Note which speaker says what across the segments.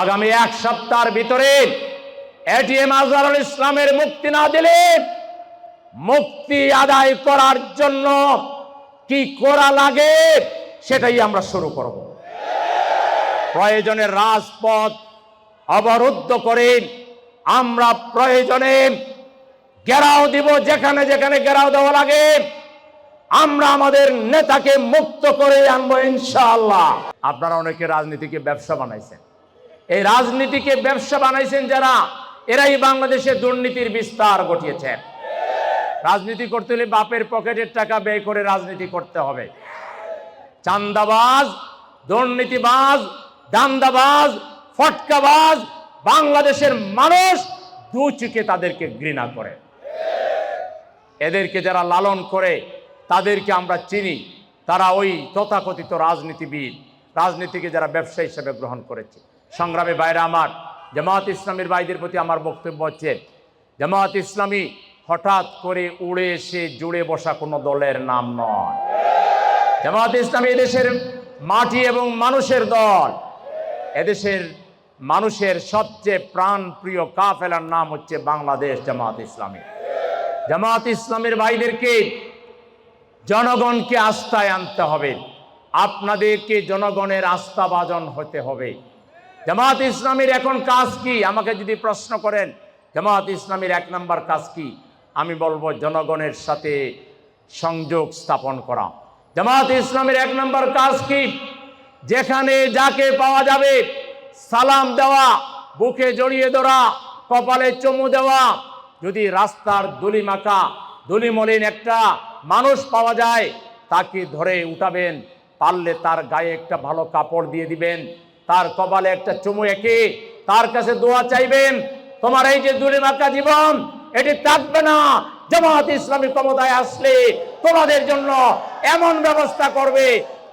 Speaker 1: আগামী এক সপ্তাহের ভিতরে এটিএম আজহারুল ইসলামের মুক্তি না দিলে মুক্তি আদায় করার জন্য কি করা লাগে সেটাই আমরা শুরু করব। প্রয়োজনে রাজপথ অবরুদ্ধ করে আমরা প্রয়োজনে ঘেরাও দিব যেখানে যেখানে ঘেরাও দেওয়া লাগে। আমরা আমাদের নেতাকে মুক্ত করে আনব ইনশাআল্লাহ। আপনারা অনেকে রাজনীতিকে ব্যবসা বানাইছেন। এই রাজনীতিকে ব্যবসা বানাইছেন যারা, এরাই বাংলাদেশে দুর্নীতির বিস্তার ঘটিয়েছেন রাজনীতি করতে হলে বাপের পকেটের টাকা ব্যয় করে রাজনীতি করতে হবে। চান্দাবাজ, দুর্নীতিবাজ, দান্দাবাজ, ফটকাবাজ বাংলাদেশের মানুষ দু চুকে তাদেরকে ঘৃণা করে। এদেরকে যারা লালন করে, তাদেরকে আমরা চিনি। তারা ওই তথাকথিত রাজনীতিবিদ, রাজনীতিকে যারা ব্যবসা হিসেবে গ্রহণ করেছে। সংগ্রামী বাইরে আমার, জামাত ইসলামের ভাইদের প্রতি আমার বক্তব্য হচ্ছে, জামাত ইসলামী হঠাৎ করে উড়ে এসে জুড়ে বসা কোনো দলের নাম নয়। জামাত ইসলামী এদেশের মাটি এবং মানুষের দল, এদেশের মানুষের সবচেয়ে প্রাণ প্রিয় কাফেলার নাম হচ্ছে বাংলাদেশ জামাত ইসলামী। জামাত ইসলামের ভাইদেরকে জনগণকে আস্থায় আনতে হবে, আপনাদেরকে জনগণের আস্থাভাজন হতে হবে। জামাত ইসলামের এখন কাজ কি? আমাকে যদি প্রশ্ন করেন, জামাত ইসলামের এক নম্বর কাজ কি? আমি বলব জনগণের সাথে সংযোগ স্থাপন করা। জামাত ইসলামের এক নম্বর কাজ কি? যেখানে যাকে পাওয়া যাবে, সালাম দেওয়া, বুকে জড়িয়ে ধরা, কপালে চমু দেওয়া, যদি রাস্তার দলি মাখা দুলি মলিন একটা মানুষ পাওয়া যায়, তাকে ধরে উঠাবেন, পারলে তার গায়ে একটা ভালো কাপড় দিয়ে দিবেন তার কপালে একটা চুমু এঁকে তার কাছে দোয়া চাইবেন, তোমার এই যে দুলি মাখা জীবন, এটি থাকবে না। জামাত ইসলামী ক্ষমতায় আসলে তোমাদের জন্য এমন ব্যবস্থা করবে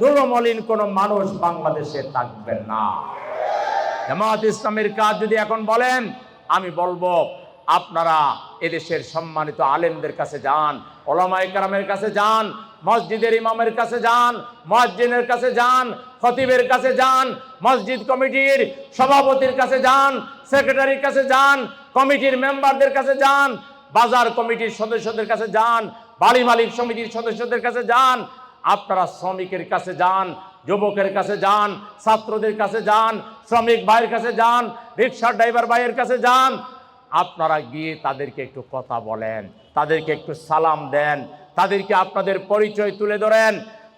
Speaker 1: দুর্মলিন কোনো মানুষ বাংলাদেশে থাকবে না। জামাত ইসলামের কাজ যদি এখন বলেন, আমি বলব, আপনারা এদেশের সম্মানিত আলেমদের কাছে যান ওলামাই কাছে যান, মসজিদের ইমামের কাছে যান, মসজিদের কাছে যান খতিবের কাছে যান মসজিদ কমিটির সভাপতির কাছে যান সেক্রেটারির কাছে যান কমিটির মেম্বারদের কাছে যান বাজার কমিটির সদস্যদের কাছে যান বাড়ি মালিক সমিতির সদস্যদের কাছে যান আপনারা শ্রমিকের কাছে যান যুবকের কাছে যান ছাত্রদের কাছে যান শ্রমিক ভাইয়ের কাছে যান রিক্সার ড্রাইভার ভাইয়ের কাছে যান আপনারা গিয়ে তাদেরকে একটু কথা বলেন তাদেরকে একটু সালাম দেন তাদেরকে আপনাদের পরিচয় তুলে ধরেন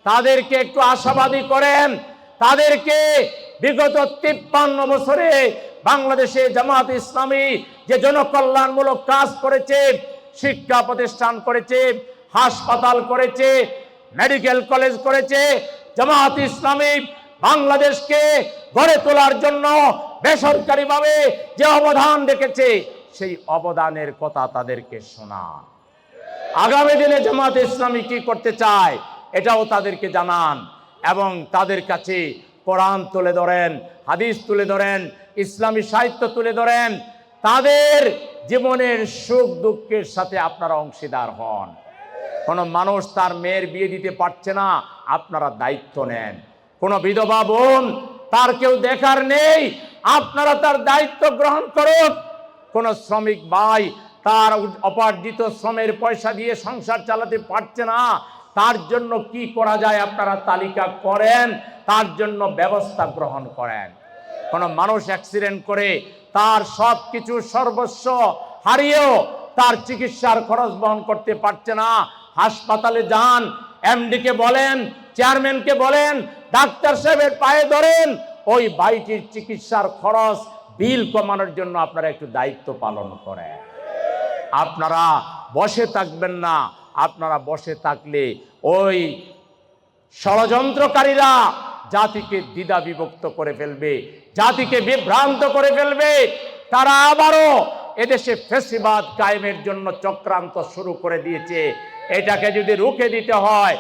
Speaker 1: তাদেরকে একটু আশাবাদী করেন তাদেরকে বিগত তিপ্পান্ন বছরে বাংলাদেশে জামাত ইসলামী যে জনকল্যাণমূলক কাজ করেছে, শিক্ষা প্রতিষ্ঠান করেছে, হাসপাতাল করেছে, মেডিকেল কলেজ করেছে, জামাত ইসলামী বাংলাদেশকে গড়ে তোলার জন্য বেসরকারিভাবে যে অবদান রেখেছে, সেই অবদানের কথা তাদেরকে শোনা। আগামী দিনে জামাত ইসলামী কি করতে চায়, এটাও তাদেরকে জানান। এবং তাদের কাছে কোরআন তুলে ধরেন, হাদিস তুলে ধরেন, ইসলামী সাহিত্য তুলে ধরেন, তাদের জীবনের সুখ দুঃখের সাথে আপনারা অংশীদার হন। কোনো মানুষ তার মেয়ের বিয়ে দিতে পারছে না, আপনারা দায়িত্ব নেন। কোনো বিধবা বোন তার কেউ দেখার নেই, আপনারা তার দায়িত্ব গ্রহণ করুন কোন শ্রমিক ভাই তার অপার্জিত শ্রমের পয়সা দিয়ে সংসার চালাতে পারছে না তার জন্য কি করা যায় আপনারা তালিকা করেন? তার জন্য ব্যবস্থা গ্রহণ করেন। কোনো মানুষ অ্যাক্সিডেন্ট করে, তার সব কিছু সর্বস্ব হারিয়েও তার চিকিৎসার খরচ বহন করতে পারছে না। হাসপাতালে যান এমডিকে বলেন চেয়ারম্যানকে বলেন, ডাক্তার সাহেবের পায়ে ধরেন, ওই বাড়িটির চিকিৎসার খরচ বিল কমানোর জন্য আপনারা একটু দায়িত্ব পালন করেন। আপনারা বসে থাকবেন না। আপনারা বসে থাকলে ওই ষড়যন্ত্রকারীরা জাতিকে দ্বিধা বিভক্ত করে ফেলবে, জাতিকে বিভ্রান্ত করে ফেলবে। তারা আবারও এদেশে ফেসিবাদ কায়েমের জন্য চক্রান্ত শুরু করে দিয়েছে। এটাকে যদি রুখে দিতে হয়,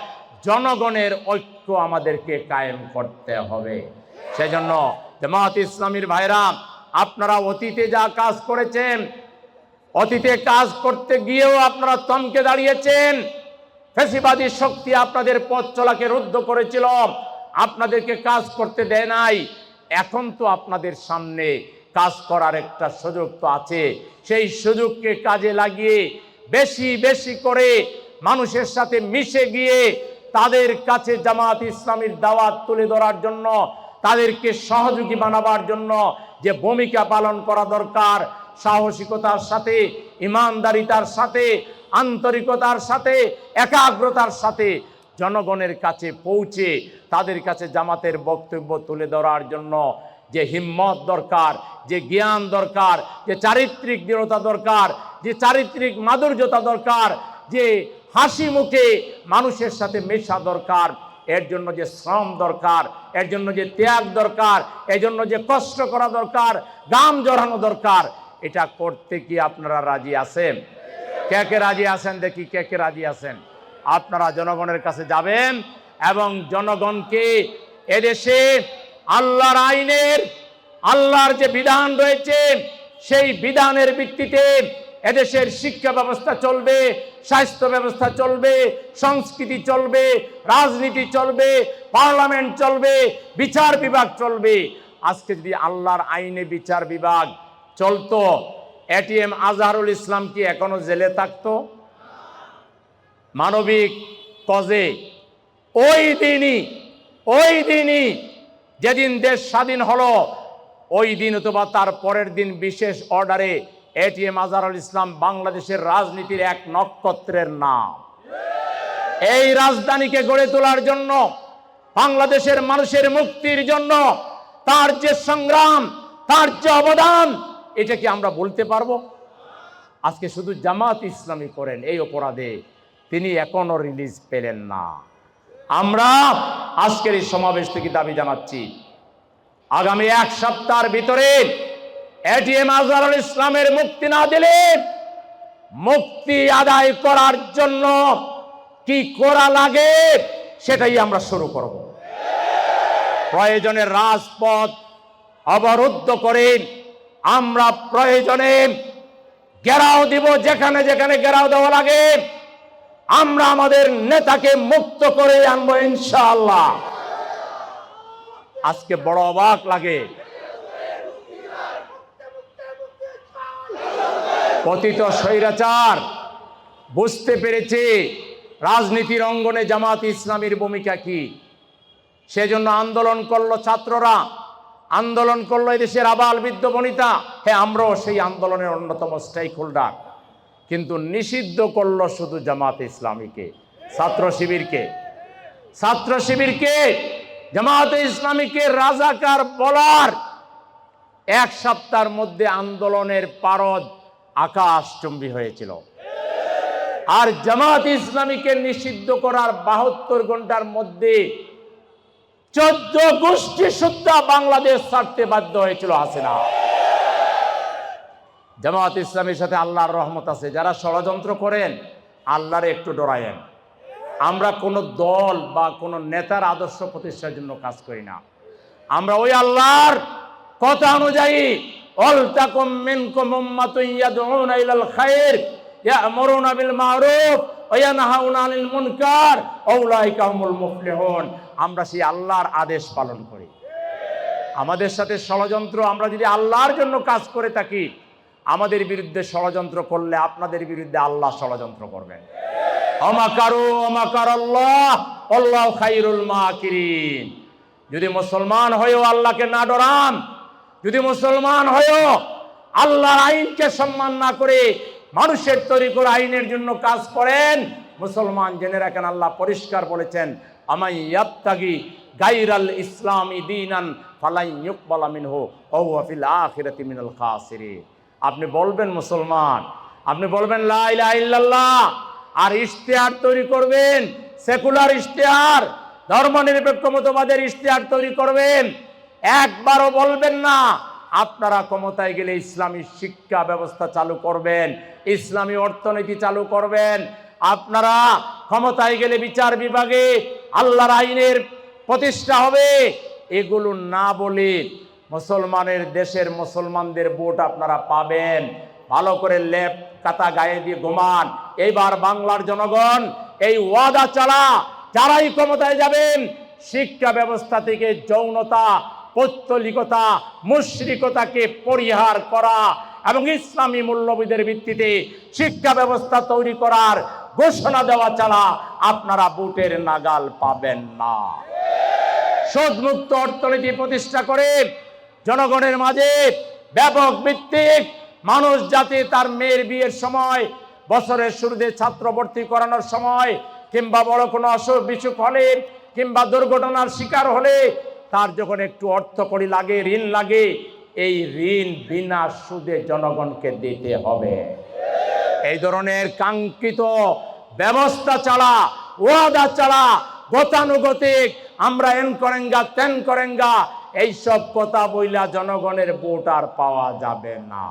Speaker 1: জনগণের ঐক্য আমাদেরকে কায়েম করতে হবে। সেজন্য জামাত ইসলামীর ভাইরা, আপনারা অতীতে যা কাজ করেছেন অতীতে কাজ করতে গিয়েও আপনারা তমকে দাঁড়িয়েছেন। ফেসিবাদী শক্তি আপনাদের পথ চলাকে রুদ্ধ করেছিল। আপনাদেরকে কাজ করতে দেয় নাই। এখন তো আপনাদের সামনে কাজ করার একটা সুযোগ তো আছে। সেই সুযোগকে কাজে লাগিয়ে বেশি বেশি করে মানুষের সাথে মিশে গিয়ে তাদের কাছে জামাত ইসলামীর দাওয়াত তুলে ধরার জন্য, তাদেরকে সহযোগী বানাবার জন্য যে ভূমিকা পালন করা দরকার সাহসিকতার সাথে, ইমানদারিতার সাথে, আন্তরিকতার সাথে, একাগ্রতার সাথে জনগণের কাছে পৌঁছে তাদের কাছে জামাতের বক্তব্য তুলে ধরার জন্য যে হিম্মত দরকার, যে জ্ঞান দরকার, যে চারিত্রিক দৃঢ়তা দরকার, যে চারিত্রিক মাধুর্যতা দরকার, যে হাসি মুখে মানুষের সাথে মেশা দরকার, এর জন্য যে শ্রম দরকার, এর জন্য যে ত্যাগ দরকার, এর জন্য যে কষ্ট করা দরকার, গাম জড়ানো দরকার এটা করতে কি আপনারা রাজি আছেন? কে কে রাজি আছেন দেখি, কে কে রাজি আছেন? আপনারা জনগণের কাছে যাবেন এবং জনগণকে এদেশে আল্লাহর আইনের, আল্লাহর যে বিধান রয়েছে, সেই বিধানের ভিত্তিতে এদেশের শিক্ষা ব্যবস্থা চলবে, স্বাস্থ্য ব্যবস্থা চলবে, সংস্কৃতি চলবে, রাজনীতি চলবে, পার্লামেন্ট চলবে, বিচার বিভাগ চলবে। আজকে যদি আল্লাহর আইনে বিচার বিভাগ চলতো। এটিএম আজহারুল ইসলাম কি এখনও জেলে থাকতো? মানবিক কজে? ওই দিনই ওই দিনই যেদিন দেশ স্বাধীন হলো, ওই দিন অথবা তার পরের দিন বিশেষ অর্ডারে এটিএম আজহারুল ইসলাম বাংলাদেশের রাজনীতির এক নক্ষত্রের নাম। এই রাজধানীকে গড়ে তোলার জন্য, বাংলাদেশের মানুষের মুক্তির জন্য, তার যে সংগ্রাম, তার যে অবদান এটা কি আমরা বলতে পারব? আজকে শুধু জামাত ইসলামী করেন এই অপরাধে, তিনি এখনও রিলিজ পেলেন না। আমরা আজকের এই সমাবেশ থেকে দাবি জানাচ্ছি, আগামী এক সপ্তাহের ভিতরে এটিএম আজহারুল ইসলামের মুক্তি না দিলে মুক্তি আদায় করার জন্য কি করা লাগে সেটাই আমরা শুরু করব। প্রয়োজনে রাজপথ অবরুদ্ধ করে আমরা প্রয়োজনে ঘেরাও দিব, যেখানে যেখানে ঘেরাও দেওয়া লাগে। আমরা আমাদের নেতাকে মুক্ত করে আনব ইনশাআল্লাহ। আজকে বড় অবাক লাগে। পতিত স্বৈরাচার, বুঝতে পেরেছে রাজনীতির অঙ্গনে জামাত ইসলামীর ভূমিকা কি। সেজন্য আন্দোলন করল ছাত্ররা। আন্দোলন করল এদেশের আবাল বৃদ্ধ বনিতা। হ্যাঁ আমরাও সেই আন্দোলনের অন্যতম স্টেক হোল্ডার কিন্তু নিষিদ্ধ করল শুধু জামাত ইসলামীকে, ছাত্র শিবিরকে। ছাত্র শিবিরকে, জামাত ইসলামীকে রাজাকার বলার এক সপ্তাহের মধ্যে আন্দোলনের পারদ আকাশচুম্বী হয়েছিল। আর জামাত ইসলামীকে নিষিদ্ধ করার বাহাত্তর ঘণ্টার মধ্যে চোদ্দ গোষ্ঠী সুদ্ধা বাংলাদেশ ছাড়তে বাধ্য হয়েছিল হাসিনা। জামাত ইসলামের সাথে আল্লাহর রহমত আছে। যারা ষড়যন্ত্র করেন, আল্লাহরে একটু ডরায়েন। আমরা কোনো দল বা কোনো নেতার আদর্শ প্রতিষ্ঠার জন্য কাজ করি না। আমরা ওই আল্লাহর কথা অনুযায়ী অলতাকুম মিনকুম উম্মাতুন ইয়াদউনা ইলাল খায়র ইয়ামুরুনা বিল মারুফ মুনকার আমরা সেই আল্লাহর আদেশ পালন করি। আমাদের সাথে ষড়যন্ত্র, আমরা যদি আল্লাহর জন্য কাজ করে থাকি, আমাদের বিরুদ্ধে ষড়যন্ত্র করলে আপনাদের বিরুদ্ধে আল্লাহ ষড়যন্ত্র করবেন। অমাকারু আল্লাহ আল্লাহ যদি মুসলমান হয়েও আল্লাহকে না ডরান, যদি মুসলমান হয়েও আল্লাহর আইনকে সম্মান না করে মানুষের তৈরি করে আইনের জন্য কাজ করেন। মুসলমান জেনে রাখেন, আল্লাহ পরিষ্কার বলেছেন আমাই ইয়াবতাগি গাইরাল ইসলামী দিনান ফালাই ইউকবালা মিনহু ও ফিল আখিরাতি মিনাল খাসিরিন। আপনি বলবেন মুসলমান, আপনি বলবেন, লা ইলাহা ইল্লাল্লাহ। আর ইশতেহার তৈরি করবেন, সেকুলার ইশতেহার, ধর্মনিরপেক্ষ মতবাদের ইশতেহার তৈরি করবেন। একবারও বলবেন না আপনারা ক্ষমতায় গেলে ইসলামী শিক্ষা ব্যবস্থা চালু করবেন, ইসলামী অর্থনীতি চালু করবেন। আপনারা ক্ষমতায় গেলে বিচার বিভাগে আল্লাহর আইনের প্রতিষ্ঠা হবে। এগুলো না বলে মুসলমানের দেশের মুসলমানদের ভোট আপনারা পাবেন। ভালো করে লেপ কাতা গায়ে দিয়ে ঘুমান। এইবার বাংলার জনগণ এই ওয়াদা চালা যারাই ক্ষমতায় যাবেন, শিক্ষা ব্যবস্থা থেকে যৌনতা পৌত্তলিকতা, মুশ্রিকতাকে পরিহার করা এবং ইসলামী মূল্যবোধের ভিত্তিতে শিক্ষা ব্যবস্থা তৈরি করার ঘোষণা দেওয়া ছাড়া আপনারা বুটের নাগাল পাবেন না। সুদমুক্ত অর্থনীতি প্রতিষ্ঠা করে জনগণের মাঝে ব্যাপক ভিত্তিক মানুষ যাতে তার মেয়ের বিয়ের সময়, বছরের শুরুতে ছাত্র ভর্তি করানোর সময়, কিংবা বড় কোনো অসুখ বিসুখ হলে কিংবা দুর্ঘটনার শিকার হলে তার যখন একটু অর্থ করি লাগে, ঋণ লাগে, এই ঋণ বিনা সুদে জনগণকে দিতে হবে। এই ধরনের কাঙ্ক্ষিত ব্যবস্থা ছাড়া, ওয়াদা ছাড়া, গতানুগতিক, আমরা এন করেঙ্গা, তেন করেঙ্গা, এইসব কথা বইলা জনগণের ভোট আর পাওয়া যাবে না।